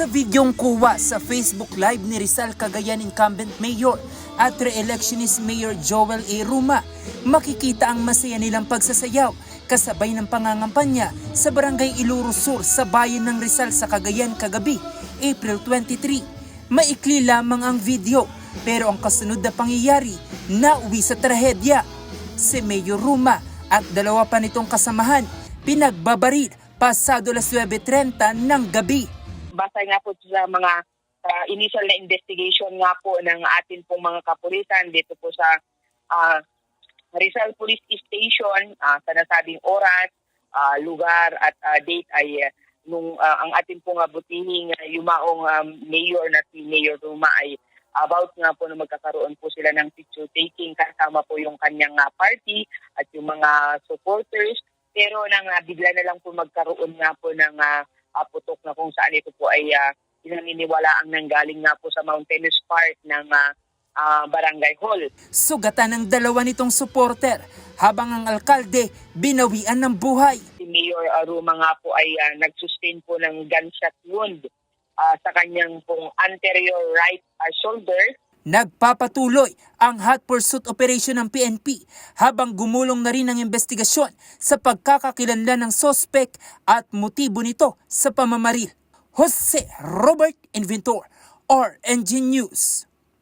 Sa videong kuha sa Facebook Live ni Rizal Cagayan incumbent mayor at re-electionist Mayor Joel A. Ruma, makikita ang masaya nilang pagsasayaw kasabay ng pangangampanya sa Barangay Iluro Sur sa bayan ng Rizal sa Cagayan kagabi, April 23. Maikli lamang ang video pero ang kasunod na pangyayari nauwi sa trahedya. Si Mayor Ruma at dalawa pa nitong kasamahan pinagbabaril pasado las 9.30 ng gabi. Base nga po sa mga ah, initial na investigation nga po ng atin pong mga kapulisan dito po sa ah, Rizal Police Station ah, sa nasabing oras, ah, lugar at ah, date ay ah, nung ah, ang atin pong uh, butihing ah, yumaong ah, mayor na si Mayor Ruma ay about nga po na magkakaroon po sila ng picture taking kasama po yung kanyang ah, party at yung mga supporters. Pero nang ah, bigla na lang po magkaroon nga po ng ah, ah, putok na kung saan ito po ay uh, pinaniniwala ang nanggaling nga po sa mountainous part ng ah, ah, barangay hall. Sugatan ng dalawa nitong supporter habang ang alkalde binawian ng buhay. Si Mayor Aruma nga po ay ah, nag-sustain po ng gunshot wound ah, sa kanyang pong anterior right ah, shoulder Nagpapatuloy ang hot pursuit operation ng PNP habang gumulong na rin ang investigasyon sa pagkakakilanlan ng sospek at motibo nito sa pamamaril. Jose Robert Inventor, RNG News.